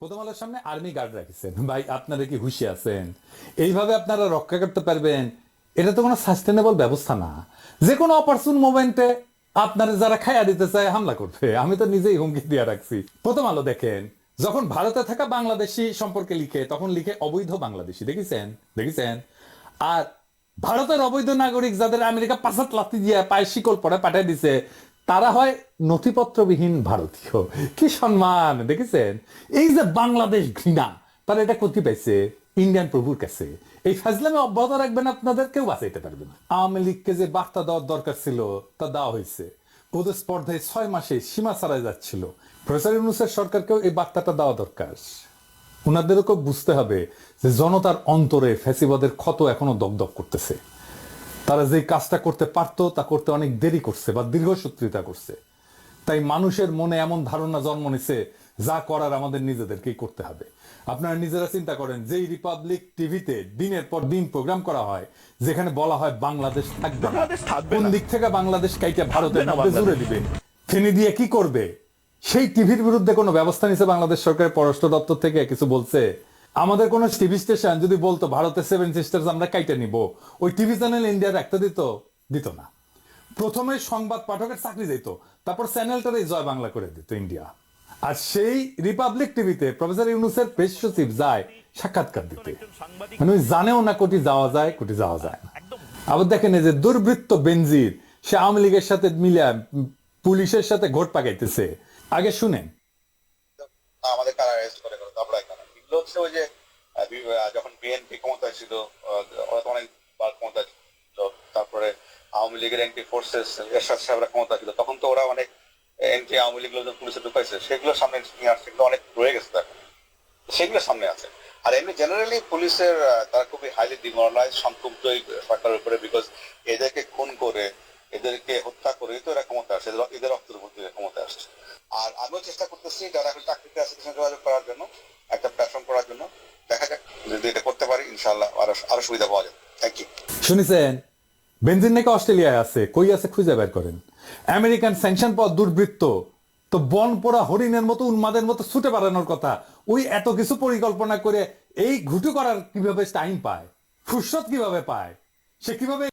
প্রথম আলোর সামনে আর্মি গার্ড ভাই, আপনারা কি আছেন? এইভাবে আপনারা রক্ষা করতে পারবেন? এটা তো কোনো সাস্টেনেবল ব্যবস্থা না। যে কোনো অপারচুন মোমেন্টে আপনারা যারা দিতে চায়, হামলা করবে। আমি তো নিজেই হুমকি দিয়ে রাখছি। প্রথম আলো দেখেন, যখন ভারতে থাকা বাংলাদেশি সম্পর্কে লিখে, তখন লিখে অবৈধ বাংলাদেশি। দেখেছেন? দেখেছেন? আর ভারতের অবৈধ নাগরিক যাদের আমেরিকা পাঁচাত লাথি দিয়ে পায়ে শিকল পরে পাঠিয়ে দিছে তারা হয় নথিপত্রবিহীন ভারতীয়। কি সম্মান, দেখেছেন? এই যে বাংলাদেশ ঘৃণা তারা এটা করতে পাইছে ইন্ডিয়ান প্রভুর কাছে। এই ফাজলামে অব্যাহত রাখবেন আপনাদের, কেউ বাঁচাইতে পারবে না। আওয়ামী লীগকে যে বার্তা দেওয়ার দরকার ছিল, তা দেওয়া হয়েছে। ওদের স্পর্ধায় ছয় মাসে সীমা ছাড়াই যাচ্ছিল। প্রফেসর ইউনুসের সরকারকেও এই বার্তাটা দেওয়া দরকার। ওনাদেরকেও বুঝতে হবে যে জনতার অন্তরে ফ্যাসিবাদের ক্ষত এখনও দগদগ করতেছে। তারা যে কাজটা করতে পারতো তা করতে অনেক দেরি করছে বা দীর্ঘসূত্রিতা করছে। তাই মানুষের মনে এমন ধারণা জন্ম নিছে যা করার আমাদের নিজেদেরকেই করতে হবে। আপনারা নিজেরা চিন্তা করেন যেই রিপাবলিক টিভিতে দিনের পর দিন প্রোগ্রাম করা হয় যেখানে বলা হয় বাংলাদেশ থাকবে কোন দিক থেকে বাংলাদেশ কাইটা ভারতের মধ্যে জুড়ে দিবে? ফেনি দিয়ে কি করবে? সেই টিভির বিরুদ্ধে কোনো ব্যবস্থা নিছে বাংলাদেশ সরকারের পররাষ্ট্র দপ্তর থেকে? কিছু বলছে? আমাদের কোন টিভি স্টেশন যদি বলতো, ভারতের সেভেন সিস্টার্স আমরা কাইটে নিব। ওই টিভি চ্যানেল ইন্ডিয়া রাখতে দিত দিত না। প্রথমে সংবাদ পাঠকের চাকরি যেত তারপর চ্যানেলটারে জয় বাংলা করে দিত ইন্ডিয়া আর সেই রিপাবলিক টিভিতে প্রফেসর ইউনুসের প্রেস সচিব যায় সাক্ষাৎকার দিতে। মানে ওই জানেও না কোটি যাওয়া যায়, কোটি যাওয়া যায় না। আবার দেখেন এই যে দুর্বৃত্ত বেনজির, সে আওয়ামী লীগের সাথে মিলে পুলিশের সাথে ঘোট পাকাইতেছে। আগে শুনেন আমাদের কারা অ্যারেস্ট করে করে তারপরে কারা এগুলো হচ্ছে ওই যে যখন বিএনপি ক্ষমতায় ছিল ওরা অনেকবার ক্ষমতা ছিল। তারপরে আওয়ামী লীগের এন্টি ফোর্সেস এরশাদ সাহেবরা ক্ষমতা ছিল। তখন তো ওরা অনেক এন্টি আওয়ামী লীগ লোকজন পুলিশে ঢুকাইছে, সেগুলো সামনে নিয়ে আসছে, সেগুলো অনেক রয়ে গেছে তার। সেগুলো সামনে আছে। আর এমনি জেনারেলি পুলিশের তারা খুবই হাইলি ডিমোরালাইজ সংক্ষুব্ধ সরকারের উপরে বিকজ এদেরকে খুন করে, এদেরকে হত্যা করে তো এরা ক্ষমতা আসছে। এদের- রক্তের উপর ক্ষমতা আসছে। আর আমিও চেষ্টা করতেছি যারা এখন চাকরিতে আছে যোগাযোগ করার জন্য, একটা প্ল্যাটফর্ম করার জন্য। দেখা যাক, যদি এটা করতে পারি, ইনশাআল্লাহ আরও আরও সুবিধা পাওয়া যাবে। থ্যাংক ইউ শুনেছেন? বেনজিন নাকি অস্ট্রেলিয়ায় আছে, কই আছে খুঁজে বের করেন। আমেরিকান স্যাংশন পাওয়া দুর্বৃত্ত, তো বন পোড়া হরিণের মতো উন্মাদের মতো ছুটে বাড়ানোর কথা। ওই এত কিছু পরিকল্পনা করে এই ঘুটু করার কীভাবে টাইম পায়? ফুরসত কীভাবে পায়? সে কীভাবে